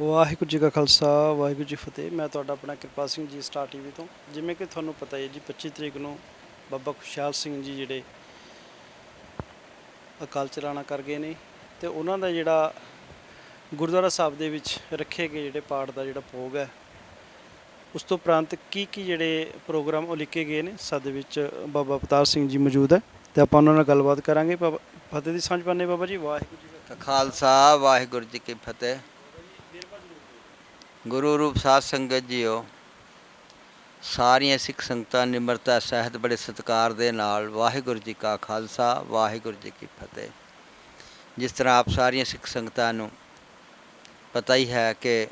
ਵਾਹਿਗੁਰੂ ਜੀ ਕਾ ਖਾਲਸਾ, ਵਾਹਿਗੁਰੂ ਜੀ ਫਤਿਹ। ਮੈਂ ਤੁਹਾਡਾ ਆਪਣਾ ਕਿਰਪਾ ਸਿੰਘ ਜੀ ਸਟਾਰ ਟੀਵੀ ਤੋਂ। ਜਿਵੇਂ ਕਿ ਤੁਹਾਨੂੰ ਪਤਾ ਹੈ ਜੀ 25 ਤਰੀਕ ਨੂੰ ਬਾਬਾ ਖੁਸ਼ਹਾਲ ਸਿੰਘ ਜੀ ਜਿਹੜੇ ਅਕਾਲ ਚਲਾਣਾ ਕਰ ਗਏ ਨੇ ਤੇ ਉਹਨਾਂ ਦਾ ਜਿਹੜਾ ਗੁਰਦੁਆਰਾ ਸਾਹਿਬ ਦੇ ਵਿੱਚ ਰੱਖੇ ਗਏ ਜਿਹੜੇ ਪਾਠ ਦਾ ਜਿਹੜਾ ਭੋਗ ਹੈ, ਉਸ ਤੋਂ ਉਪਰੰਤ ਕੀ ਕੀ ਜਿਹੜੇ ਪ੍ਰੋਗਰਾਮ ਉਹ ਲਿਖੇ ਗਏ ਨੇ ਸਾਡੇ ਵਿੱਚ ਬਾਬਾ ਅਵਤਾਰ ਸਿੰਘ ਜੀ ਮੌਜੂਦ ਹੈ ਤੇ ਆਪਾਂ ਉਹਨਾਂ ਨਾਲ ਗੱਲਬਾਤ ਕਰਾਂਗੇ। ਬਾਬਾ- ਫਤਿਹ ਦੀ ਸਾਂਝ ਪਾਣੇ ਬਾਬਾ ਜੀ। ਵਾਹਿਗੁਰੂ ਜੀ ਕਾ ਖਾਲਸਾ, ਵਾਹਿਗੁਰੂ ਜੀ ਕੀ ਫਤਿਹ। ਗੁਰੂ ਰੂਪ ਸਾਧ ਸੰਗਤ ਜੀਓ, ਸਾਰੀਆਂ ਸਿੱਖ ਸੰਗਤਾਂ ਨਿਮਰਤਾ, ਸਹਿਤ ਬੜੇ ਸਤਿਕਾਰ ਦੇ ਨਾਲ ਵਾਹਿਗੁਰੂ ਜੀ ਕਾ ਖਾਲਸਾ, ਵਾਹਿਗੁਰੂ ਜੀ ਕੀ ਫਤਿਹ। ਜਿਸ ਤਰ੍ਹਾਂ ਆਪ ਸਾਰੀਆਂ ਸਿੱਖ ਸੰਗਤਾਂ ਨੂੰ ਪਤਾ ਹੀ ਹੈ ਕਿ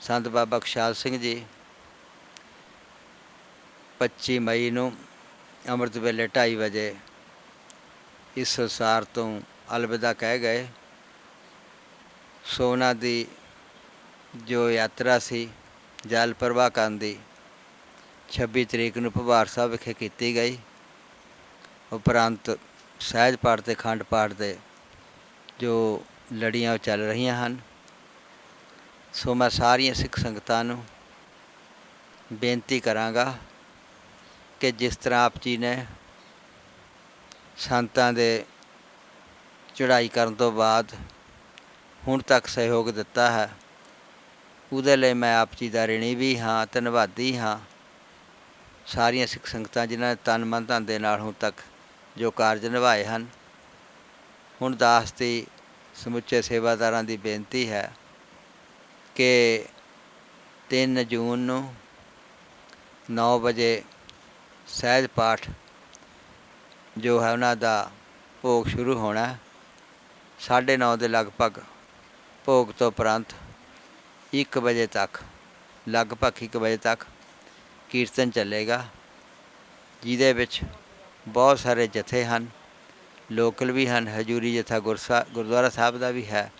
ਸੰਤ ਬਾਬਾ ਖੁਸ਼ਹਾਲ ਸਿੰਘ ਜੀ 25 ਮਈ ਨੂੰ ਅੰਮ੍ਰਿਤ ਵੇਲੇ 2:30 ਵਜੇ ਇਸ ਸੰਸਾਰ ਤੋਂ ਅਲਵਿਦਾ ਕਹਿ ਗਏ। ਸੋਨਾ ਦੀ ਜੋ ਯਾਤਰਾ ਸੀ, ਜਲ ਪ੍ਰਵਾਹ ਕਰਨ ਦੀ 26 ਤਰੀਕ ਨੂੰ ਭਵਾਰ ਸਾਹਿਬ ਵਿਖੇ ਕੀਤੀ ਗਈ। ਉਪਰੰਤ ਸਹਿਜ ਪਾਠ ਤੇ ਖੰਡ ਪਾਠ ਦੇ ਜੋ ਲੜੀਆਂ ਉਹ ਚੱਲ ਰਹੀਆਂ ਹਨ, ਸੋ ਮੈਂ ਸਾਰੀਆਂ ਸਿੱਖ ਸੰਗਤਾਂ ਨੂੰ ਬੇਨਤੀ ਕਰਾਂਗਾ ਕਿ ਜਿਸ ਤਰ੍ਹਾਂ ਆਪ ਜੀ ਨੇ ਸੰਤਾਂ ਦੇ ਚੜ੍ਹਾਈ ਕਰਨ ਤੋਂ ਬਾਅਦ ਹੁਣ ਤੱਕ ਸਹਿਯੋਗ ਦਿੱਤਾ ਹੈ ਉਹਦੇ ਲਈ ਮੈਂ ਆਪ ਜੀ ਦਾ ਰਿਣੀ ਵੀ ਹਾਂ, ਧੰਨਵਾਦੀ ਹਾਂ ਸਾਰੀਆਂ ਸਿੱਖ ਸੰਗਤਾਂ ਜਿਨ੍ਹਾਂ ਨੇ ਤਨ ਮਨ ਧਨ ਦੇ ਨਾਲ ਹੁਣ ਤੱਕ ਜੋ ਕਾਰਜ ਨਿਭਾਏ ਹਨ, ਹੁਣ ਦਾਸ ਦੀ ਸਮੁੱਚੇ ਸੇਵਾਦਾਰਾਂ ਦੀ ਬੇਨਤੀ ਹੈ ਕਿ 3 ਜੂਨ ਨੂੰ 9 ਵਜੇ ਸਹਿਜ ਪਾਠ ਜੋ ਹੈ ਉਹਨਾਂ ਦਾ ਭੋਗ ਸ਼ੁਰੂ ਹੋਣਾ ਹੈ। ਸਾਢੇ ਨੌ ਦੇ ਲਗਭਗ ਭੋਗ ਤੋਂ ਉਪਰੰਤ 1 ਵਜੇ ਤੱਕ, ਲਗਭਗ 1 ਵਜੇ ਤੱਕ ਕੀਰਤਨ ਚੱਲੇਗਾ, ਜਿਹਦੇ ਵਿੱਚ ਬਹੁਤ ਸਾਰੇ ਜਥੇ ਹਨ, ਲੋਕਲ ਵੀ ਹਨ, ਹਜੂਰੀ ਜਥਾ ਗੁਰਸਾ, ਗੁਰਦੁਆਰਾ ਸਾਹਿਬ ਦਾ ਵੀ ਹੈ,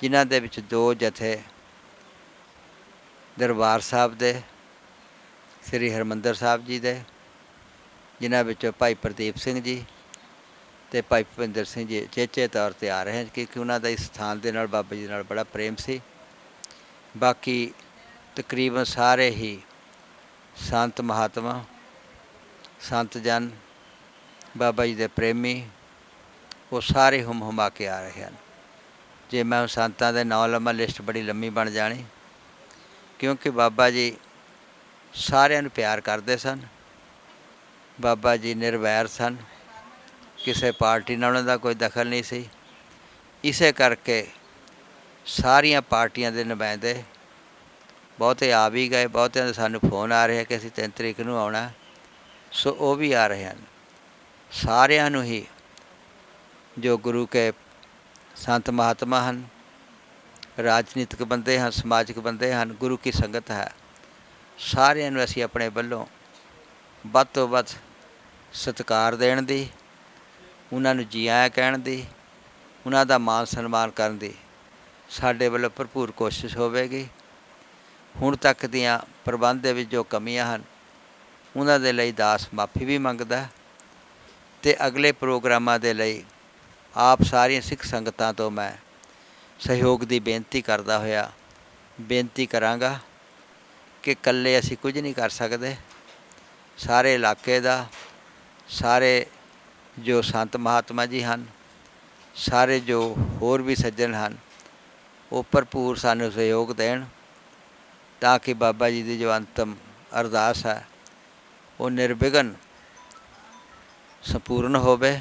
ਜਿਨ੍ਹਾਂ ਦੇ ਵਿੱਚ ਦੋ ਜਥੇ ਦਰਬਾਰ ਸਾਹਿਬ ਦੇ, ਸ੍ਰੀ ਹਰਮੰਦਰ ਸਾਹਿਬ ਜੀ ਦੇ, ਜਿਨ੍ਹਾਂ ਵਿੱਚ ਭਾਈ ਪ੍ਰਦੀਪ ਸਿੰਘ ਜੀ ਤੇ ਭਾਈ ਭੁਪਿੰਦਰ ਸਿੰਘ ਜੀ ਚੇਚੇ ਤੌਰ ਤੇ ਆ ਰਹੇ ਹਨ, ਕਿਉਂਕਿ ਉਹਨਾਂ ਦਾ ਇਸ ਸਥਾਨ ਦੇ ਨਾਲ ਬਾਬਾ ਜੀ ਨਾਲ ਬੜਾ ਪ੍ਰੇਮ ਸੀ। ਬਾਕੀ ਤਕਰੀਬਨ ਸਾਰੇ ਹੀ ਸੰਤ ਮਹਾਤਮਾ, ਸੰਤ ਜਨ, ਬਾਬਾ ਜੀ ਦੇ ਪ੍ਰੇਮੀ, ਉਹ ਸਾਰੇ ਹੁਮ ਹੁਮਾ ਕੇ ਆ ਰਹੇ ਹਨ। ਜੇ ਮੈਂ ਉਹ ਸੰਤਾਂ ਦੇ ਨਾਂ ਲੰਮਾ ਲਿਸਟ ਬੜੀ ਲੰਮੀ ਬਣ ਜਾਣੀ, ਕਿਉਂਕਿ ਬਾਬਾ ਜੀ ਸਾਰਿਆਂ ਨੂੰ ਪਿਆਰ ਕਰਦੇ ਸਨ। ਬਾਬਾ ਜੀ ਨਿਰਵੈਰ ਸਨ। ਕਿਸੇ ਪਾਰਟੀ ਨਾਲ ਉਹਨਾਂ ਦਾ ਕੋਈ ਦਖਲ ਨਹੀਂ ਸੀ। ਇਸੇ ਕਰਕੇ ਸਾਰੀਆਂ ਪਾਰਟੀਆਂ ਦੇ ਨੁਮਾਇੰਦੇ ਬਹੁਤੇ ਆ ਵੀ ਗਏ, ਬਹੁਤਿਆਂ ਦੇ ਸਾਨੂੰ ਫੋਨ ਆ ਰਿਹਾ ਕਿ ਅਸੀਂ 3 ਤਰੀਕ ਨੂੰ ਆਉਣਾ। ਸੋ ਉਹ ਵੀ ਆ ਰਹੇ ਹਨ। ਸਾਰਿਆਂ ਨੂੰ ਹੀ ਜੋ ਗੁਰੂ ਕੇ ਸੰਤ ਮਹਾਤਮਾ ਹਨ, ਰਾਜਨੀਤਿਕ ਬੰਦੇ ਹਨ, ਸਮਾਜਿਕ ਬੰਦੇ ਹਨ, ਗੁਰੂ ਕੀ ਸੰਗਤ ਹੈ, ਸਾਰਿਆਂ ਨੂੰ ਅਸੀਂ ਆਪਣੇ ਵੱਲੋਂ ਵੱਧ ਤੋਂ ਵੱਧ ਸਤਿਕਾਰ ਦੇਣ ਦੀ, ਉਹਨਾਂ ਨੂੰ ਜੀ ਆਇਆਂ ਕਹਿਣ ਦੀ, ਉਹਨਾਂ ਦਾ ਮਾਨ ਸਨਮਾਨ ਕਰਨ ਦੀ ਸਾਡੇ ਵੱਲੋਂ ਭਰਪੂਰ ਕੋਸ਼ਿਸ਼ ਹੋਵੇਗੀ। ਹੁਣ ਤੱਕ ਦੀਆਂ ਪ੍ਰਬੰਧ ਦੇ ਵਿੱਚ ਜੋ ਕਮੀਆਂ ਹਨ, ਉਹਨਾਂ ਦੇ ਲਈ ਦਾਸ ਮਾਫੀ ਵੀ ਮੰਗਦਾ ਹੈ ਤੇ ਅਗਲੇ ਪ੍ਰੋਗਰਾਮਾਂ ਦੇ ਲਈ ਆਪ ਸਾਰੀਆਂ ਸਿੱਖ ਸੰਗਤਾਂ ਤੋਂ ਮੈਂ ਸਹਿਯੋਗ ਦੀ ਬੇਨਤੀ ਕਰਦਾ ਹੋਇਆ ਬੇਨਤੀ ਕਰਾਂਗਾ ਕਿ ਇਕੱਲੇ ਅਸੀਂ ਕੁਝ ਨਹੀਂ ਕਰ ਸਕਦੇ। ਸਾਰੇ ਇਲਾਕੇ ਦਾ, ਸਾਰੇ ਜੋ ਸੰਤ ਮਹਾਤਮਾ ਜੀ ਹਨ, ਸਾਰੇ ਜੋ ਹੋਰ ਵੀ ਸੱਜਣ ਹਨ ਉਹ ਭਰਪੂਰ ਸਾਨੂੰ ਸਹਿਯੋਗ ਦੇਣ, ਤਾਂ ਕਿ ਬਾਬਾ ਜੀ ਦੀ ਜੋ ਅੰਤਮ ਅਰਦਾਸ ਹੈ। ਉਹ ਨਿਰਵਿਘਨ ਸੰਪੂਰਨ ਹੋਵੇ।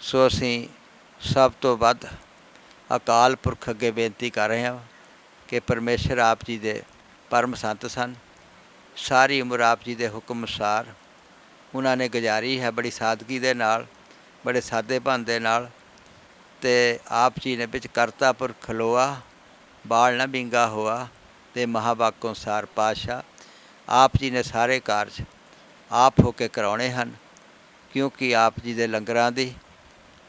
ਸੋ ਅਸੀਂ ਸਭ ਤੋਂ ਵੱਧ ਅਕਾਲ ਪੁਰਖ ਅੱਗੇ ਬੇਨਤੀ ਕਰ ਰਹੇ ਹਾਂ ਕਿ ਪਰਮੇਸ਼ਰ ਆਪ ਜੀ ਦੇ ਪਰਮ ਸੰਤ ਸਨ। ਸਾਰੀ ਉਮਰ ਆਪ ਜੀ ਦੇ ਹੁਕਮ ਅਨੁਸਾਰ ਉਹਨਾਂ ਨੇ ਗੁਜ਼ਾਰੀ ਹੈ ਬੜੀ ਸਾਦਗੀ ਦੇ ਨਾਲ, ਬੜੇ ਸਾਦੇਪਨ ਦੇ ਨਾਲ। ਤੇ ਆਪ ਜੀ ਨੇ ਵਿੱਚ ਕਰਤਾ ਪੁਰਖ ਖਲੋਆ ਬਾਲ ਨਾ ਬਿੰਗਾ ਹੋਆ ਤੇ ਮਹਾਵਾਕੋ ਅਨੁਸਾਰ ਪਾਸ਼ਾ ਆਪ ਜੀ ਨੇ ਸਾਰੇ ਕਾਰਜ ਆਪ ਹੋ ਕੇ ਕਰਾਉਣੇ ਹਨ, ਕਿਉਂਕਿ ਆਪ ਜੀ ਦੇ ਲੰਗਰਾਂ ਦੀ,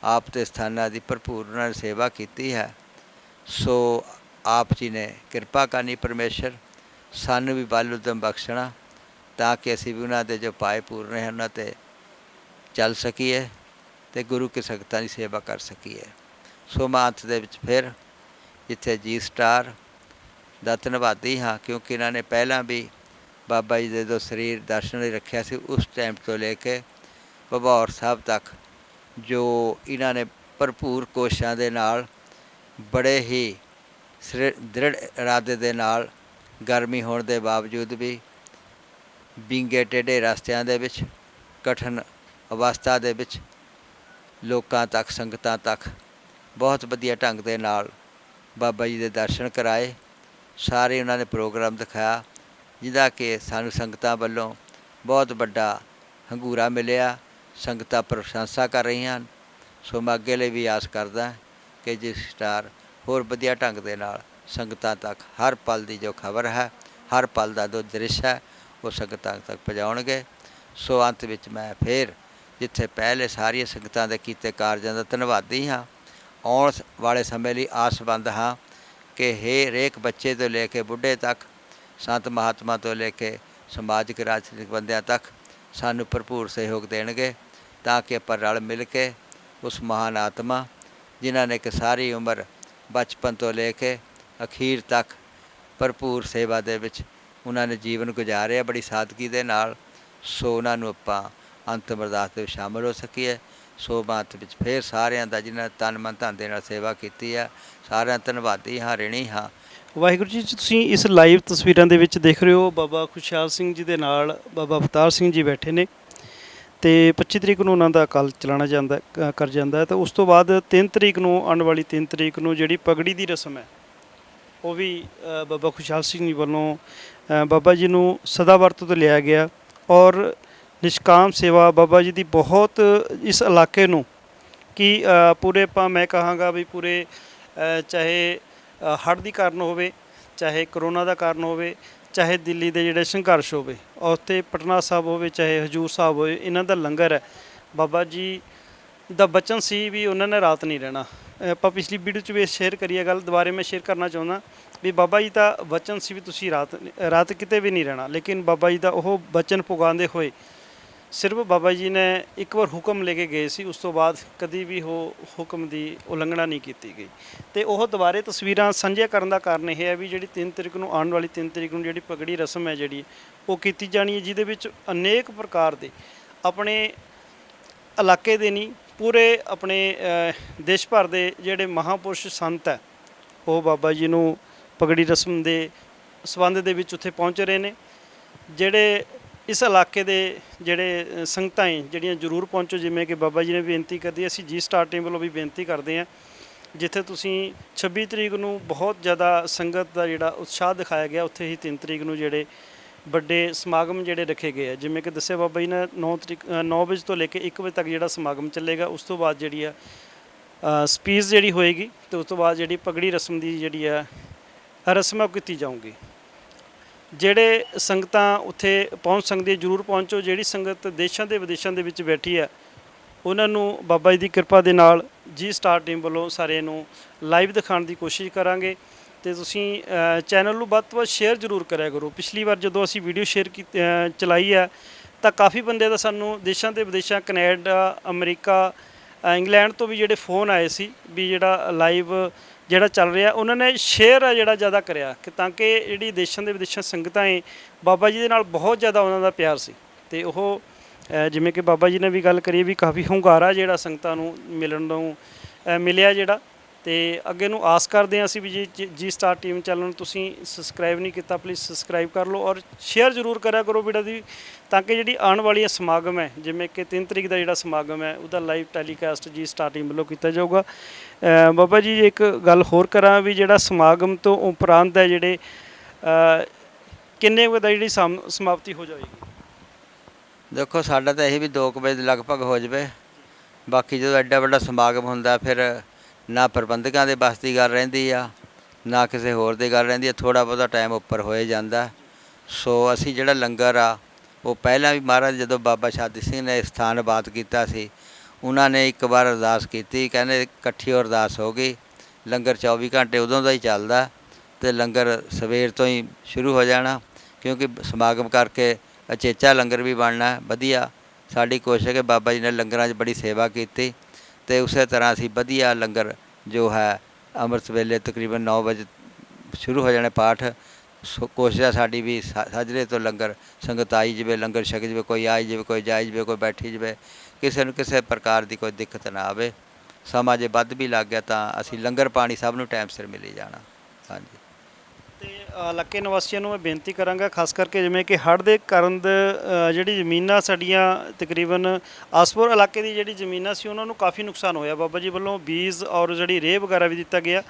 ਆਪ ਦੇ ਸਥਾਨਾਂ ਦੀ ਭਰਪੂਰ ਉਹਨਾਂ ਨੇ ਸੇਵਾ ਕੀਤੀ ਹੈ। ਸੋ ਆਪ ਜੀ ਨੇ ਕਿਰਪਾ ਕਰਨੀ ਪਰਮੇਸ਼ਰ, ਸਾਨੂੰ ਵੀ ਬਲ ਉਦਮ ਬਖਸ਼ਣਾ, ਤਾਂ ਕਿ ਅਸੀਂ ਵੀ ਉਹਨਾਂ ਦੇ ਜੋ ਪਾਏ ਪੂਰਨ ਹਨ ਉਹਨਾਂ ਤੇ ਚੱਲ ਸਕੀਏ ਤੇ ਗੁਰੂ ਕੇ ਸੰਗਤਾਂ ਦੀ ਸੇਵਾ ਕਰ ਸਕੀਏ। ਸੋਮਾਂਤ ਦੇ ਵਿੱਚ ਫਿਰ ਜਿੱਥੇ ਜੀ ਸਟਾਰ ਦਾ ਧੰਨਵਾਦੀ ਹਾਂ, ਕਿਉਂਕਿ ਇਹਨਾਂ ਨੇ ਪਹਿਲਾਂ ਵੀ ਬਾਬਾ ਜੀ ਦੇ ਜੋ ਸਰੀਰ ਦਰਸ਼ਨ ਲਈ ਰੱਖਿਆ ਸੀ, ਉਸ ਟਾਈਮ ਤੋਂ ਲੈ ਕੇ ਭਬੌਰ ਸਾਹਿਬ ਤੱਕ ਜੋ ਇਹਨਾਂ ਨੇ ਭਰਪੂਰ ਕੋਸ਼ਾਂ ਦੇ ਨਾਲ, ਬੜੇ ਹੀ ਸ੍ਰਿ- ਦ੍ਰਿੜ ਇਰਾਦੇ ਦੇ ਨਾਲ ਗਰਮੀ ਹੋਣ ਦੇ ਬਾਵਜੂਦ ਵੀ ਬਿੰਗੇ ਟੇਢੇ ਰਸਤਿਆਂ ਦੇ ਵਿੱਚ, ਕਠਨ ਅਵਸਥਾ ਦੇ ਵਿੱਚ ਲੋਕਾਂ ਤੱਕ, ਸੰਗਤਾਂ ਤੱਕ ਬਹੁਤ ਵਧੀਆ ਢੰਗ ਦੇ ਨਾਲ ਬਾਬਾ ਜੀ ਦੇ ਦਰਸ਼ਨ ਕਰਾਏ। ਸਾਰੇ ਉਹਨਾਂ ਨੇ ਪ੍ਰੋਗਰਾਮ ਦਿਖਾਇਆ, ਜਿਹਦਾ ਕਿ ਸਾਨੂੰ ਸੰਗਤਾਂ ਵੱਲੋਂ ਬਹੁਤ ਵੱਡਾ ਹੰਗੂਰਾ ਮਿਲਿਆ। ਸੰਗਤਾਂ ਪ੍ਰਸ਼ੰਸਾ ਕਰ ਰਹੀਆਂ ਹਨ। ਸੋ ਮੈਂ ਅੱਗੇ ਲਈ ਵੀ ਆਸ ਕਰਦਾ ਕਿ ਜਿਸ ਸਟਾਰ ਹੋਰ ਵਧੀਆ ਢੰਗ ਦੇ ਨਾਲ ਸੰਗਤਾਂ ਤੱਕ ਹਰ ਪਲ ਦੀ ਜੋ ਖਬਰ ਹੈ, ਹਰ ਪਲ ਦਾ ਜੋ ਦ੍ਰਿਸ਼ ਹੈ, ਉਹ ਸੰਗਤਾਂ ਤੱਕ ਪਹੁੰਚਾਉਣਗੇ। ਸੋ ਅੰਤ ਵਿੱਚ ਮੈਂ ਫੇਰ ਜਿੱਥੇ ਪਹਿਲੇ ਸਾਰੀਆਂ ਸੰਗਤਾਂ ਦੇ ਕੀਤੇ ਕਾਰਜਾਂ ਦਾ ਧੰਨਵਾਦੀ ਹਾਂ। ਆਉਣ ਵਾਲੇ ਸਮੇਂ ਲਈ ਆਸਵੰਦ ਹਾਂ ਕਿ ਹੇ ਹਰੇਕ ਬੱਚੇ ਤੋਂ ਲੈ ਕੇ ਬੁੱਢੇ ਤੱਕ, ਸੰਤ ਮਹਾਤਮਾ ਤੋਂ ਲੈ ਕੇ ਸਮਾਜਿਕ ਰਾਜਨੀਤਿਕ ਬੰਦਿਆਂ ਤੱਕ ਸਾਨੂੰ ਭਰਪੂਰ ਸਹਿਯੋਗ ਦੇਣਗੇ ਤਾਂ ਕਿ ਆਪਾਂ ਰਲ ਮਿਲ ਕੇ ਉਸ ਮਹਾਨ ਆਤਮਾ, ਜਿਨ੍ਹਾਂ ਨੇ ਕਿ ਸਾਰੀ ਉਮਰ ਬਚਪਨ ਤੋਂ ਲੈ ਕੇ ਅਖੀਰ ਤੱਕ ਭਰਪੂਰ ਸੇਵਾ ਦੇ ਵਿੱਚ ਉਹਨਾਂ ਨੇ ਜੀਵਨ ਗੁਜ਼ਾਰਿਆ, ਬੜੀ ਸਾਦਗੀ ਦੇ ਨਾਲ ਸੋ ਉਹਨਾਂ ਨੂੰ ਆਪਾਂ ਅੰਤਮ ਅਰਦਾਸ ਦੇ ਵਿੱਚ ਸ਼ਾਮਲ ਹੋ ਸਕੀਏ। ਸੋ ਬਾਤ ਵਿੱਚ ਫੇਰ ਸਾਰਿਆਂ ਦਾ ਜਿਨ੍ਹਾਂ ਨੇ ਤਨ ਮਨ ਧਨ ਦੇ ਨਾਲ ਸੇਵਾ ਕੀਤੀ ਹੈ ਸਾਰਿਆਂ ਧੰਨਵਾਦੀ ਹਾਂ, ਰਿਣੀ ਹਾਂ। ਵਾਹਿਗੁਰੂ ਜੀ, ਤੁਸੀਂ ਇਸ ਲਾਈਵ ਤਸਵੀਰਾਂ ਦੇ ਵਿੱਚ ਦੇਖ ਰਹੇ ਹੋ ਬਾਬਾ ਖੁਸ਼ਹਾਲ ਸਿੰਘ ਜੀ ਦੇ ਨਾਲ ਬਾਬਾ ਅਵਤਾਰ ਸਿੰਘ ਜੀ ਬੈਠੇ ਨੇ ਤੇ 25 ਤਰੀਕ ਨੂੰ ਉਹਨਾਂ ਦਾ ਅਕਾਲ ਚਲਾਣਾ ਜਾਂਦਾ ਕਰ ਜਾਂਦਾ ਹੈ ਤੇ ਉਸ ਤੋਂ ਬਾਅਦ 3 ਤਰੀਕ ਨੂੰ ਆਉਣ ਵਾਲੀ 3 ਤਰੀਕ ਨੂੰ ਜਿਹੜੀ ਪਗੜੀ ਦੀ ਰਸਮ ਹੈ, ਉਹ ਵੀ ਬਾਬਾ ਖੁਸ਼ਹਾਲ ਸਿੰਘ ਜੀ ਵੱਲੋਂ ਬਾਬਾ ਜੀ ਨੂੰ ਸਦਾ ਵਰਤੋਂ ਤੋਂ ਲਿਆ ਗਿਆ ਔਰ ਨਿਸ਼ਕਾਮ ਸੇਵਾ ਬਾਬਾ ਜੀ ਦੀ ਬਹੁਤ ਇਸ ਇਲਾਕੇ ਨੂੰ ਕਿ ਪੂਰੇ ਆਪਾਂ ਮੈਂ ਕਹਾਂਗਾ ਵੀ ਪੂਰੇ ਚਾਹੇ ਹੜ੍ਹ ਦੀ ਕਾਰਨ ਹੋਵੇ, ਚਾਹੇ ਕਰੋਨਾ ਦਾ ਕਾਰਨ ਹੋਵੇ, ਚਾਹੇ ਦਿੱਲੀ ਦੇ ਜਿਹੜੇ ਸੰਘਰਸ਼ ਹੋਵੇ, ਉੱਥੇ ਪਟਨਾ ਸਾਹਿਬ ਹੋਵੇ, ਚਾਹੇ ਹਜੂਰ ਸਾਹਿਬ ਹੋਵੇ, ਇਹਨਾਂ ਦਾ ਲੰਗਰ ਹੈ। ਬਾਬਾ ਜੀ ਦਾ ਬਚਨ ਸੀ ਵੀ ਉਹਨਾਂ ਨੇ ਰਾਤ ਨਹੀਂ ਰਹਿਣਾ। ਆਪਾਂ ਪਿਛਲੀ ਵੀਡੀਓ 'ਚ ਵੀ ਸ਼ੇਅਰ ਕਰੀਏ ਗੱਲ, ਦੁਬਾਰੇ ਮੈਂ ਸ਼ੇਅਰ ਕਰਨਾ ਚਾਹੁੰਦਾ ਵੀ ਬਾਬਾ ਜੀ ਦਾ ਵਚਨ ਸੀ ਵੀ ਤੁਸੀਂ ਰਾਤ ਰਾਤ ਕਿਤੇ ਵੀ ਨਹੀਂ ਰਹਿਣਾ। ਲੇਕਿਨ ਬਾਬਾ ਜੀ ਦਾ ਉਹ ਬਚਨ ਪੁਗਾਉਂਦੇ ਹੋਏ ਸਿਰਫ ਬਾਬਾ ਜੀ ਨੇ ਇੱਕ ਵਾਰ ਹੁਕਮ ਲੈ ਕੇ ਗਏ ਸੀ, ਉਸ ਤੋਂ ਬਾਅਦ ਕਦੀ ਵੀ ਉਹ ਹੁਕਮ ਦੀ ਉਲੰਘਣਾ ਨਹੀਂ ਕੀਤੀ ਗਈ। ਤੇ ਉਹ ਦੁਬਾਰੇ ਤਸਵੀਰਾਂ ਸਾਂਝੀਆਂ ਕਰਨ ਦਾ ਕਾਰਨ ਇਹ ਹੈ ਵੀ ਜਿਹੜੀ 3 ਤਰੀਕ ਨੂੰ ਆਉਣ ਵਾਲੀ 3 ਤਰੀਕ ਨੂੰ ਜਿਹੜੀ ਪਗੜੀ ਰਸਮ ਹੈ ਜਿਹੜੀ, ਉਹ ਕੀਤੀ ਜਾਣੀ ਹੈ, ਜਿਹਦੇ ਵਿੱਚ ਅਨੇਕ ਪ੍ਰਕਾਰ ਦੇ ਆਪਣੇ ਇਲਾਕੇ ਦੇ ਨਹੀਂ, ਪੂਰੇ ਆਪਣੇ ਦੇਸ਼ ਭਰ ਦੇ ਜਿਹੜੇ ਮਹਾਪੁਰਸ਼ ਸੰਤ ਹੈ, ਉਹ ਬਾਬਾ ਜੀ ਨੂੰ ਪਗੜੀ ਰਸਮ ਦੇ ਸਬੰਧ ਦੇ ਵਿੱਚ ਉੱਥੇ ਪਹੁੰਚ ਰਹੇ ਨੇ, ਜਿਹੜੇ ਇਸ ਇਲਾਕੇ ਦੇ ਜਿਹੜੇ ਸੰਗਤਾਂ ਹੈ, ਜਿਹੜੀਆਂ ਜ਼ਰੂਰ ਪਹੁੰਚੋ, ਜਿਵੇਂ ਕਿ ਬਾਬਾ ਜੀ ਨੇ ਬੇਨਤੀ ਕਰਦੀ ਅਸੀਂ ਜੀ ਸਟਾਰ ਟੀਮ ਵੱਲੋਂ ਵੀ ਬੇਨਤੀ ਕਰਦੇ ਹਾਂ, ਜਿੱਥੇ ਤੁਸੀਂ 26 ਤਰੀਕ ਨੂੰ ਬਹੁਤ ਜ਼ਿਆਦਾ ਸੰਗਤ ਦਾ ਜਿਹੜਾ ਉਤਸ਼ਾਹ ਦਿਖਾਇਆ ਗਿਆ, ਉੱਥੇ ਹੀ 3 ਤਰੀਕ ਨੂੰ ਜਿਹੜੇ ਵੱਡੇ ਸਮਾਗਮ ਜਿਹੜੇ ਰੱਖੇ ਗਏ ਆ, ਜਿਵੇਂ ਕਿ ਦੱਸਿਆ ਬਾਬਾ ਜੀ ਨੇ 9 ਤਰੀਕ 9 ਵਜੇ ਤੋਂ ਲੈ ਕੇ 1 ਵਜੇ ਤੱਕ ਜਿਹੜਾ ਸਮਾਗਮ ਚੱਲੇਗਾ, ਉਸ ਤੋਂ ਬਾਅਦ ਜਿਹੜੀ ਆ ਸਪੀਚ ਜਿਹੜੀ ਹੋਏਗੀ ਤੇ ਉਸ ਤੋਂ ਬਾਅਦ ਜਿਹੜੀ ਪਗੜੀ ਰਸਮ ਦੀ ਜਿਹੜੀ ਆ, ਰਸਮ ਹੈ ਉਹ ਕੀਤੀ ਜਾਊਗੀ। ਜਿਹੜੇ ਸੰਗਤਾਂ ਉੱਥੇ ਪਹੁੰਚ ਸਕਦੀਆਂ ਜਰੂਰ ਪਹੁੰਚੋ। ਜਿਹੜੀ ਸੰਗਤ ਦੇਸ਼ਾਂ ਦੇ ਵਿਦੇਸ਼ਾਂ ਦੇ ਵਿੱਚ ਬੈਠੀ ਹੈ, ਉਹਨਾਂ ਨੂੰ ਬਾਬਾ ਜੀ ਦੀ ਕਿਰਪਾ ਦੇ ਨਾਲ ਜੀ ਸਟਾਰ ਟੀਮ ਵੱਲੋਂ ਸਾਰੇ ਨੂੰ ਲਾਈਵ ਦਿਖਾਉਣ ਦੀ ਕੋਸ਼ਿਸ਼ ਕਰਾਂਗੇ। ਤੇ ਤੁਸੀਂ ਚੈਨਲ ਨੂੰ ਵੱਧ ਤੋਂ ਵੱਧ ਸ਼ੇਅਰ ਜ਼ਰੂਰ ਕਰਿਆ ਕਰੋ। ਪਿਛਲੀ ਵਾਰ ਜਦੋਂ ਅਸੀਂ ਵੀਡੀਓ ਸ਼ੇਅਰ ਕੀਤੀ ਚਲਾਈ ਹੈ, ਤਾਂ ਕਾਫੀ ਬੰਦੇ ਦਾ ਸਾਨੂੰ ਦੇਸ਼ਾਂ ਦੇ ਵਿਦੇਸ਼ਾਂ, ਕੈਨੇਡਾ, ਅਮਰੀਕਾ ਇੰਗਲੈਂਡ ਤੋਂ ਵੀ ਜਿਹੜੇ ਫੋਨ ਆਏ ਸੀ, ਵੀ ਜਿਹੜਾ ਲਾਈਵ ਜਿਹੜਾ ਚੱਲ ਰਿਹਾ, ਉਹਨਾਂ ਨੇ ਸ਼ੇਅਰ ਆ ਜਿਹੜਾ ਜ਼ਿਆਦਾ ਕਰਿਆ ਕਿ ਤਾਂ ਕਿ ਜਿਹੜੀ ਦੇਸ਼ਾਂ ਦੇ ਵਿਦੇਸ਼ਾਂ ਸੰਗਤਾਂ ਏ, ਬਾਬਾ ਜੀ ਦੇ ਨਾਲ ਬਹੁਤ ਜ਼ਿਆਦਾ ਉਹਨਾਂ ਦਾ ਪਿਆਰ ਸੀ। ਤੇ ਉਹ ਜਿਵੇਂ ਕਿ ਬਾਬਾ ਜੀ ਨੇ ਵੀ ਗੱਲ ਕਰੀ ਵੀ ਕਾਫੀ ਹੁੰਗਾਰਾ ਜਿਹੜਾ ਸੰਗਤਾਂ ਨੂੰ ਮਿਲਣ ਨੂੰ ਮਿਲਿਆ ਜਿਹੜਾ। ਤੇ ਅੱਗੇ ਨੂੰ ਆਸ ਕਰਦੇ ਹਾਂ ਅਸੀਂ ਵੀ ਜੀ ਜੀ- ਜੀ ਸਟਾਰ ਟੀਮ ਚੈਨਲ ਨੂੰ ਤੁਸੀਂ ਸਬਸਕ੍ਰਾਈਬ ਨਹੀਂ ਕੀਤਾ ਪਲੀਜ਼ ਸਬਸਕ੍ਰਾਈਬ ਕਰ ਲਓ ਔਰ ਸ਼ੇਅਰ ਜ਼ਰੂਰ ਕਰਿਆ ਕਰੋ ਵੀਡੀਓ ਦੀ, ਤਾਂ ਕਿ ਜਿਹੜੀ ਆਉਣ ਵਾਲੀ ਸਮਾਗਮ ਹੈ, ਜਿਵੇਂ ਕਿ 3 ਤਰੀਕ ਦਾ ਜਿਹੜਾ ਸਮਾਗਮ ਹੈ, ਉਹਦਾ live telecast Zee star team ਵੱਲੋਂ ਕੀਤਾ ਜਾਊਗਾ। ਬਾਬਾ ਜੀ ਇੱਕ ਗੱਲ ਹੋਰ ਕਰਾਂ ਵੀ ਜਿਹੜਾ ਸਮਾਗਮ ਤੋਂ ਉਪਰੰਤ ਹੈ ਜਿਹੜੇ ਕਿੰਨੇ ਵਜੇ ਦਾ ਜਿਹੜੀ ਸਮ- ਸਮਾਪਤੀ ਹੋ ਜਾਏਗੀ ਦੇਖੋ, ਸਾਡਾ ਤਾਂ ਇਹ ਵੀ 2 ਵਜੇ ਲਗਭਗ ਹੋ ਜਾਵੇ। ਬਾਕੀ ਜਦੋਂ ਐਡਾ ਵੱਡਾ ਸਮਾਗਮ ਹੁੰਦਾ, ਫਿਰ ਨਾ ਪ੍ਰਬੰਧਕਾਂ ਦੇ ਬਸ ਦੀ ਗੱਲ ਰਹਿੰਦੀ ਆ, ਨਾ ਕਿਸੇ ਹੋਰ ਦੀ ਗੱਲ ਰਹਿੰਦੀ ਆ ਥੋੜਾ ਬਹੁਤਾ ਟਾਈਮ ਉੱਪਰ ਹੋਏ ਜਾਂਦਾ। ਸੋ ਅਸੀਂ ਜਿਹੜਾ ਲੰਗਰ ਆ, ਉਹ ਪਹਿਲਾਂ ਵੀ ਮਹਾਰਾਜ ਜਦੋਂ ਬਾਬਾ ਸ਼ਾਦੀ ਸਿੰਘ ਨੇ ਸਥਾਨ ਬਾਤ ਕੀਤਾ ਸੀ, ਉਹਨਾਂ ਨੇ ਇੱਕ ਵਾਰ ਅਰਦਾਸ ਕੀਤੀ, ਕਹਿੰਦੇ ਇਕੱਠੀ ਅਰਦਾਸ ਹੋ ਗਈ। ਲੰਗਰ 24 ਘੰਟੇ ਉਦੋਂ ਦਾ ਹੀ ਚੱਲਦਾ, ਤੇ ਲੰਗਰ ਸਵੇਰ ਤੋਂ ਹੀ ਸ਼ੁਰੂ ਹੋ ਜਾਣਾ, ਕਿਉਂਕਿ ਸਮਾਗਮ ਕਰਕੇ ਅਚੇਚਾ ਲੰਗਰ ਵੀ ਬਣਨਾ, ਵਧੀਆ। ਸਾਡੀ ਕੋਸ਼ਿਸ਼ ਹੈ ਕਿ ਬਾਬਾ ਜੀ ਨੇ ਲੰਗਰਾਂ 'ਚ ਬੜੀ ਸੇਵਾ ਕੀਤੀ। ਤੇ ਉਸੇ ਤਰ੍ਹਾਂ ਅਸੀਂ ਵਧੀਆ ਲੰਗਰ ਜੋ ਹੈ ਅੰਮ੍ਰਿਤ ਵੇਲੇ ਤਕਰੀਬਨ 9 ਵਜੇ ਸ਼ੁਰੂ ਹੋ ਜਾਣੇ ਪਾਠ। ਸੋ ਕੋਸ਼ਿਸ਼ ਹੈ ਸਾਡੀ ਵੀ ਸਾਜਰੇ ਤੋਂ ਲੰਗਰ, ਸੰਗਤ ਆਈ ਜਾਵੇ, ਲੰਗਰ ਛਕ ਜਾਵੇ, ਕੋਈ ਆਈ ਜਾਵੇ, ਕੋਈ ਜਾਈ ਜਾਵੇ, ਕੋਈ ਬੈਠੀ ਜਾਵੇ, ਕਿਸੇ ਨੂੰ ਕਿਸੇ ਪ੍ਰਕਾਰ ਦੀ ਕੋਈ ਦਿੱਕਤ ਨਾ ਆਵੇ। ਸਮਾਂ ਜੇ ਵੱਧ ਵੀ ਲੱਗ ਗਿਆ ਤਾਂ ਅਸੀਂ ਲੰਗਰ ਪਾਣੀ ਸਭ ਨੂੰ ਟਾਈਮ ਸਿਰ ਮਿਲੀ ਜਾਣਾ। ਹਾਂਜੀ। ਤੇ ਇਲਾਕੇ ਨਿਵਾਸੀਆਂ ਨੂੰ ਮੈਂ ਬੇਨਤੀ ਕਰਾਂਗਾ ਖਾਸ ਕਰਕੇ ਜਿਵੇਂ ਕਿ ਹੜ੍ਹ ਦੇ ਕਾਰਨ ਦੇ, ਅ, ਜਿਹੜੀ ਜ਼ਮੀਨਾਂ ਸਾਡੀਆਂ ਤਕਰੀਬਨ ਆਸਪੁਰ ਇਲਾਕੇ ਦੀ ਜਿਹੜੀ ਜ਼ਮੀਨਾਂ ਸੀ ਉਹਨਾਂ ਨੂੰ ਕਾਫੀ ਨੁਕਸਾਨ ਹੋਇਆ। ਬਾਬਾ ਜੀ ਵੱਲੋਂ ਬੀਜ ਔਰ ਜਿਹੜੀ ਰੇਹ ਵਗੈਰਾ ਵੀ ਦਿੱਤਾ ਗਿਆ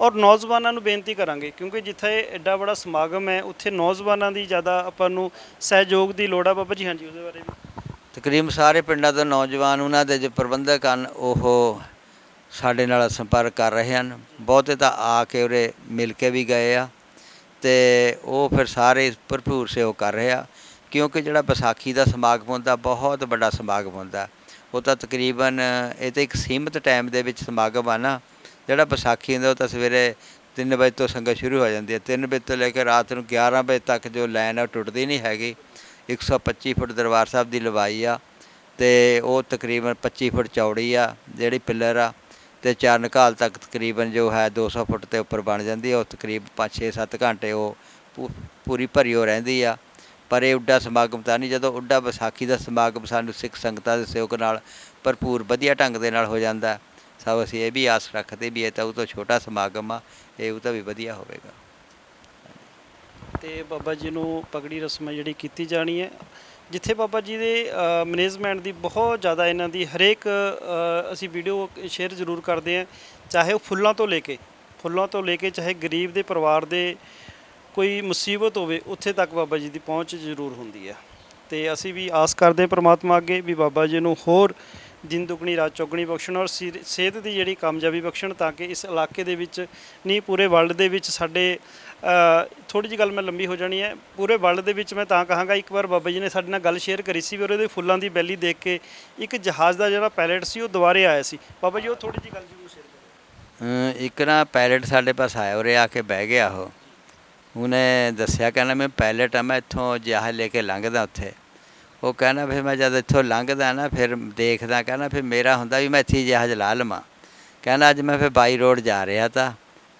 ਔਰ ਨੌਜਵਾਨਾਂ ਨੂੰ ਬੇਨਤੀ ਕਰਾਂਗੇ ਕਿਉਂਕਿ ਜਿੱਥੇ ਐਡਾ ਬੜਾ ਸਮਾਗਮ ਹੈ ਉੱਥੇ ਨੌਜਵਾਨਾਂ ਦੀ ਜ਼ਿਆਦਾ ਆਪਾਂ ਨੂੰ ਸਹਿਯੋਗ ਦੀ ਲੋੜ ਆ। ਬਾਬਾ ਜੀ ਹਾਂਜੀ ਉਹਦੇ ਬਾਰੇ ਵੀ। ਤਕਰੀਬਨ ਸਾਰੇ ਪਿੰਡਾਂ ਤੋਂ ਨੌਜਵਾਨ ਉਹਨਾਂ ਦੇ ਜੋ ਪ੍ਰਬੰਧਕ ਹਨ ਉਹ ਸਾਡੇ ਨਾਲ ਸੰਪਰਕ ਕਰ ਰਹੇ ਹਨ। ਬਹੁਤੇ ਤਾਂ ਆ ਕੇ ਉਰੇ ਮਿਲ ਕੇ ਵੀ ਗਏ ਆ। ਤੇ ਉਹ ਫਿਰ ਸਾਰੇ ਭਰਪੂਰ ਸਹਿਯੋਗ ਕਰ ਰਹੇ ਆ ਕਿਉਂਕਿ ਜਿਹੜਾ ਵਿਸਾਖੀ ਦਾ ਸਮਾਗਮ ਹੁੰਦਾ, ਬਹੁਤ ਵੱਡਾ ਸਮਾਗਮ ਹੁੰਦਾ। ਉਹ ਤਾਂ ਤਕਰੀਬਨ ਇਹ ਤਾਂ ਇੱਕ ਸੀਮਿਤ ਟਾਈਮ ਦੇ ਵਿੱਚ ਸਮਾਗਮ ਆ ਨਾ। ਜਿਹੜਾ ਵਿਸਾਖੀ ਹੁੰਦਾ, ਉਹ ਤਾਂ ਸਵੇਰੇ 3 ਵਜੇ ਤੋਂ ਸੰਗਤ ਸ਼ੁਰੂ ਹੋ ਜਾਂਦੀ ਹੈ। 3 ਵਜੇ ਤੋਂ ਲੈ ਕੇ ਰਾਤ ਨੂੰ 11 ਵਜੇ ਤੱਕ ਜੋ ਲਾਈਨ ਆ, ਉਹ ਟੁੱਟਦੀ ਨਹੀਂ ਹੈਗੀ। 125 ਫੁੱਟ ਦਰਬਾਰ ਸਾਹਿਬ ਦੀ ਲਵਾਈ ਆ ਤੇ ਉਹ ਤਕਰੀਬਨ 25 ਫੁੱਟ ਚੌੜੀ ਆ, ਜਿਹੜੀ ਪਿੱਲਰ ਆ। ਤੇ ਚਰਨ ਘਾਲ ਤੱਕ ਤਕਰੀਬਨ ਜੋ ਹੈ 200 ਫੁੱਟ 'ਤੇ ਉੱਪਰ ਬਣ ਜਾਂਦੀ ਆ ਉਹ ਤਕਰੀਬ 5 6 7 ਘੰਟੇ ਉਹ ਪੂ- ਪੂਰੀ ਭਰੀ ਹੋ ਰਹਿੰਦੀ ਆ। ਪਰ ਇਹ ਉੱਡਾ ਸਮਾਗਮ ਤਾਂ ਨਹੀਂ। ਜਦੋਂ ਉੱਡਾ ਵਿਸਾਖੀ ਦਾ ਸਮਾਗਮ ਸਾਨੂੰ ਸਿੱਖ ਸੰਗਤਾਂ ਦੇ ਸਹਿਯੋਗ ਨਾਲ ਭਰਪੂਰ ਵਧੀਆ ਢੰਗ ਦੇ ਨਾਲ ਹੋ ਜਾਂਦਾ ਸਭ ਅਸੀਂ ਇਹ ਵੀ ਆਸ ਰੱਖਦੇ ਵੀ ਇਹ ਤਾਂ ਉਹ ਤੋਂ ਛੋਟਾ ਸਮਾਗਮ ਆ। ਇਹ ਉਹ ਤਾਂ ਵੀ ਵਧੀਆ ਹੋਵੇਗਾ। ਤੇ ਬਾਬਾ ਜੀ ਨੂੰ ਪਗੜੀ ਰਸਮ ਜਿਹੜੀ ਕੀਤੀ ਜਾਣੀ ਹੈ। ਜਿੱਥੇ ਬਾਬਾ ਜੀ ਦੇ ਮੈਨੇਜਮੈਂਟ ਦੀ ਬਹੁਤ ਜ਼ਿਆਦਾ ਇਹਨਾਂ ਦੀ ਹਰੇਕ ਅਸੀਂ ਵੀਡੀਓ ਸ਼ੇਅਰ ਜ਼ਰੂਰ ਕਰਦੇ ਹਾਂ, ਚਾਹੇ ਉਹ ਫੁੱਲਾਂ ਤੋਂ ਲੈ ਕੇ, ਫੁੱਲਾਂ ਤੋਂ ਲੈ ਕੇ ਚਾਹੇ ਗਰੀਬ ਦੇ ਪਰਿਵਾਰ ਦੇ ਕੋਈ ਮੁਸੀਬਤ ਹੋਵੇ, ਉੱਥੇ ਤੱਕ ਬਾਬਾ ਜੀ ਦੀ ਪਹੁੰਚ ਜ਼ਰੂਰ ਹੁੰਦੀ ਹੈ। ਤੇ ਅਸੀਂ ਵੀ ਆਸ ਕਰਦੇ ਹਾਂ ਪ੍ਰਮਾਤਮਾ ਅੱਗੇ ਵੀ ਬਾਬਾ ਜੀ ਨੂੰ ਹੋਰ ਦਿਨ ਦੁਗਣੀ, ਰਾਤ ਚੌਗਣੀ ਬਖਸ਼ਣ ਔਰ ਸਿਰ- ਸਿਹਤ ਦੀ ਜਿਹੜੀ ਕਾਮਯਾਬੀ ਬਖਸ਼ਣ ਤਾਂ ਕਿ ਇਸ ਇਲਾਕੇ ਦੇ ਵਿੱਚ ਨਹੀਂ ਪੂਰੇ ਵਰਲਡ ਦੇ ਵਿੱਚ ਸਾਡੇ ਥੋੜੀ ਜਿਹੀ ਗੱਲ ਮੈਂ ਲੰਬੀ ਹੋ ਜਾਣੀ ਹੈ। ਪੂਰੇ ਵਰਲਡ ਦੇ ਵਿੱਚ ਮੈਂ ਤਾਂ ਕਹਾਂਗਾ, ਇੱਕ ਵਾਰ ਬਾਬਾ ਜੀ ਨੇ ਸਾਡੇ ਨਾਲ ਗੱਲ ਸ਼ੇਅਰ ਕਰੀ ਸੀ ਵੀ ਉਹਦੇ ਫੁੱਲਾਂ ਦੀ ਬੈਲੀ ਦੇਖ ਕੇ ਇੱਕ ਜਹਾਜ਼ ਦਾ ਜਿਹੜਾ ਪਾਇਲਟ ਸੀ, ਉਹ ਦੁਬਾਰੇ ਆਇਆ ਸੀ। ਬਾਬਾ ਜੀ, ਉਹ ਥੋੜੀ ਜਿਹੀ ਗੱਲ ਜ਼ਰੂਰ ਸ਼ੇਅਰ ਕਰੋ ਇੱਕ ਨਾ ਪਾਇਲਟ ਸਾਡੇ ਪਾਸ ਆਇਆ, ਉਰੇ ਆ ਕੇ ਬਹਿ ਗਿਆ ਉਹ। ਉਹਨੇ ਦੱਸਿਆ, ਕਹਿੰਦਾ ਮੈਂ ਪਾਇਲਟ ਆ, ਮੈਂ ਇੱਥੋਂ ਜਹਾਜ਼ ਲੈ ਕੇ ਲੰਘਦਾ ਉੱਥੇ। ਉਹ ਕਹਿੰਦਾ ਫਿਰ ਮੈਂ ਜਦ ਇੱਥੋਂ ਲੰਘਦਾ ਨਾ, ਫਿਰ ਦੇਖਦਾ, ਕਹਿੰਦਾ ਫਿਰ ਮੇਰਾ ਹੁੰਦਾ ਵੀ ਮੈਂ ਇੱਥੇ ਜਹਾਜ਼ ਲਾ ਲਵਾਂ। ਕਹਿੰਦਾ ਅੱਜ ਮੈਂ ਫਿਰ ਬਾਈ ਰੋਡ ਜਾ ਰਿਹਾ ਤਾਂ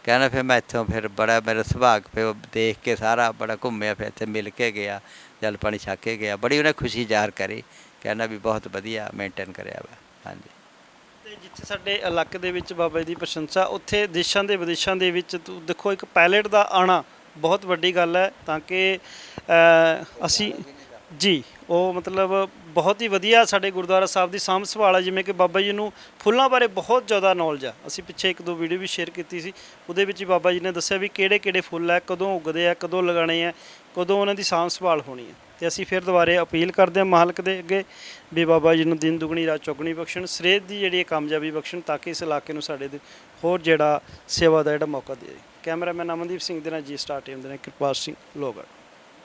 ਕਹਿੰਦਾ ਫਿਰ ਮੈਂ ਇੱਥੋਂ ਫਿਰ ਬੜਾ ਮੇਰਾ ਸੁਭਾਗ ਫਿਰ ਉਹ ਦੇਖ ਕੇ ਸਾਰਾ ਬੜਾ ਘੁੰਮਿਆ ਫਿਰ ਇੱਥੇ ਮਿਲ ਕੇ ਗਿਆ, ਜਲ ਪਾਣੀ ਛੱਕ ਕੇ ਗਿਆ। ਬੜੀ ਉਹਨੇ ਖੁਸ਼ੀ ਜ਼ਾਹਰ ਕਰੀ, ਕਹਿੰਦਾ ਵੀ ਬਹੁਤ ਵਧੀਆ ਮੇਨਟੇਨ ਕਰਿਆ ਵਾ। ਹਾਂਜੀ। ਤੇ ਜਿੱਥੇ ਸਾਡੇ ਇਲਾਕੇ ਦੇ ਵਿੱਚ ਬਾਬਾ ਜੀ ਦੀ ਪ੍ਰਸ਼ੰਸਾ, ਉੱਥੇ ਦੇਸ਼ਾਂ ਦੇ ਵਿਦੇਸ਼ਾਂ ਦੇ ਵਿੱਚ ਤੂੰ ਦੇਖੋ ਇੱਕ ਪਾਇਲਟ ਦਾ ਆਣਾ ਬਹੁਤ ਵੱਡੀ ਗੱਲ ਹੈ, ਤਾਂ ਕਿ ਅਸੀਂ ਜੀ, ਉਹ ਮਤਲਬ ਬਹੁਤ ਹੀ ਵਧੀਆ ਸਾਡੇ ਗੁਰਦੁਆਰਾ ਸਾਹਿਬ ਦੀ ਸਾਂਭ ਸੰਭਾਲ ਹੈ ਜਿਵੇਂ ਕਿ ਬਾਬਾ ਜੀ ਨੂੰ ਫੁੱਲਾਂ ਬਾਰੇ ਬਹੁਤ ਜ਼ਿਆਦਾ ਨੌਲੇਜ ਆ। ਅਸੀਂ ਪਿੱਛੇ ਇੱਕ ਦੋ ਵੀਡੀਓ ਵੀ ਸ਼ੇਅਰ ਕੀਤੀ ਸੀ, ਉਹਦੇ ਵਿੱਚ ਹੀ ਬਾਬਾ ਜੀ ਨੇ ਦੱਸਿਆ ਵੀ ਕਿਹੜੇ ਕਿਹੜੇ ਫੁੱਲ ਹੈ ਕਦੋਂ ਉੱਗਦੇ ਆ, ਕਦੋਂ ਲਗਾਉਣੇ ਆ, ਕਦੋਂ ਉਹਨਾਂ ਦੀ ਸਾਂਭ ਸੰਭਾਲ ਹੋਣੀ ਹੈ ਤੇ ਅਸੀਂ ਫਿਰ ਦੁਬਾਰੇ ਅਪੀਲ ਕਰਦੇ ਹਾਂ ਮਾਲਕ ਦੇ ਅੱਗੇ ਵੀ ਬਾਬਾ ਜੀ ਨੂੰ ਦਿਨ ਦੁਗਣੀ, ਰਾਤ ਚੌਗਣੀ ਬਖਸ਼ਣ ਸ੍ਰੇਤ ਦੀ ਜਿਹੜੀ ਹੈ ਕਾਮਯਾਬੀ ਬਖਸ਼ਣ, ਤਾਂ ਕਿ ਇਸ ਇਲਾਕੇ ਨੂੰ ਸਾਡੇ ਦੇ ਹੋਰ ਜਿਹੜਾ ਸੇਵਾ ਦਾ ਜਿਹੜਾ ਮੌਕਾ ਦੇ ਕੈਮਰਾਮੈਨ ਅਮਨਦੀਪ ਸਿੰਘ ਦੇ ਨਾਲ ਜੀ ਸਟਾਰ ਟੀਮ ਦੇ ਨਾਲ ਕਿਰਪਾਲ ਸਿੰਘ ਲੋਗੜ